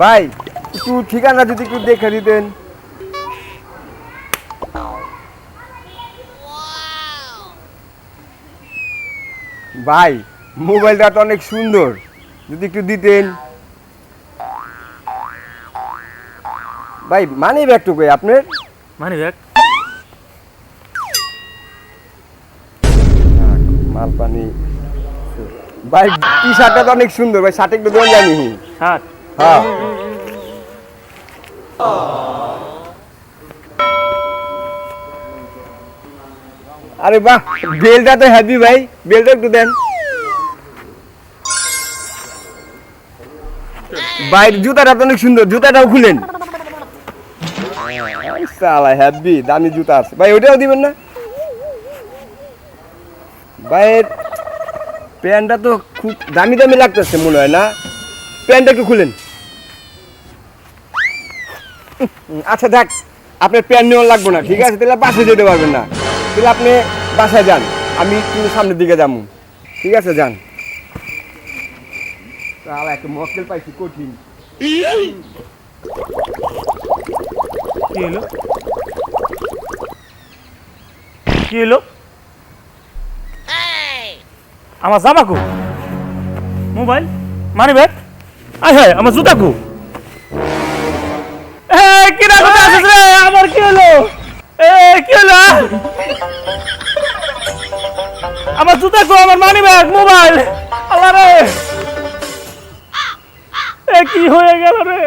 ভাই একটু ঠিকানা যদি একটু দেখে দিতেন। ভাই মোবাইলটা তো অনেক সুন্দর। যদি একটু দিতেন। ভাই মানি ব্যাগটু কই আপনার? মানি ব্যাগ মাল পানি। ভাই টি শার্টটা তো অনেক সুন্দর। ভাই শার্ট একটু দেন জানি। শার্ট হ্যাঁ। আরে বাহ, বেলটা তো হ্যাপি ভাই, বেলটা একটু দেন। ভাই, জুতাটা তো অনেক সুন্দর, জুতাটাও খুলেন। সালা হ্যাপি দামি জুতা আছে। ভাই ওটাও দিবেন না? ভাইয়ের প্যান্টটা তো খুব দামি দামি লাগতেছে মনে হয় না? প্যান্টটা একটু খুলেন। আচ্ছা দেখ, আপনার প্যান্ট নেওয়া লাগবে না, ঠিক আছে? তাহলে বাসে যেতে পারবেন না। তাহলে আপনি বাসায় যান, আমি একটু সামনের দিকে যাব। ঠিক আছে, যান। পাইছি, কঠিন। কি হলো? আমার জামা কো? মোবাইল? মানি ব্যাগ আয় হ্যাঁ আমার জুতা কো রে? আমার কি হলো? এ, কি হলো আমার জুতা কো আমার মানি ব্যাগ মোবাইল আল্লাহ রে। কি হয়ে গেল রে?